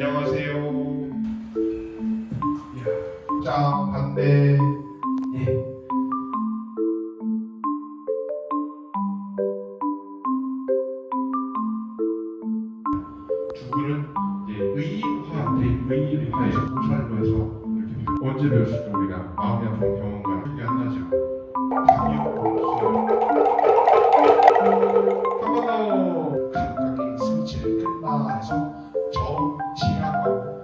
안녕하세요. 이야, 짝 반대. 예. 죽을은 이제 의화, 의의화에서 보살로 해서 이렇게 언제 배웠을까 우리가 마음이 아픈 경험과 안 나죠. 정치라고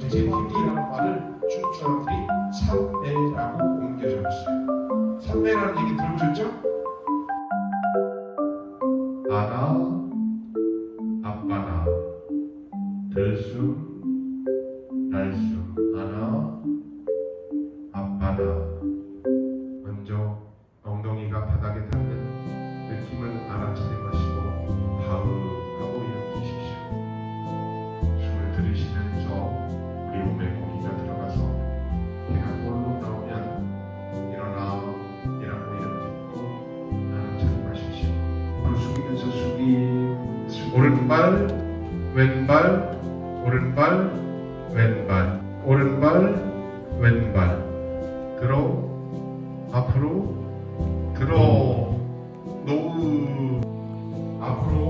이제 힘이라는 말을 중국 사람들이 삼대라고 옮겨 적었어요. 삼대라는 얘기 들어보셨죠? 아나 아빠나 들숨 날숨 아나 아빠나 먼저 엉덩이가 바닥에 닿는 느낌을 알아차리마시고 바 오른발 왼발 오른발 왼발 오른발 왼발. 들어 앞으로 들어 노우 앞으로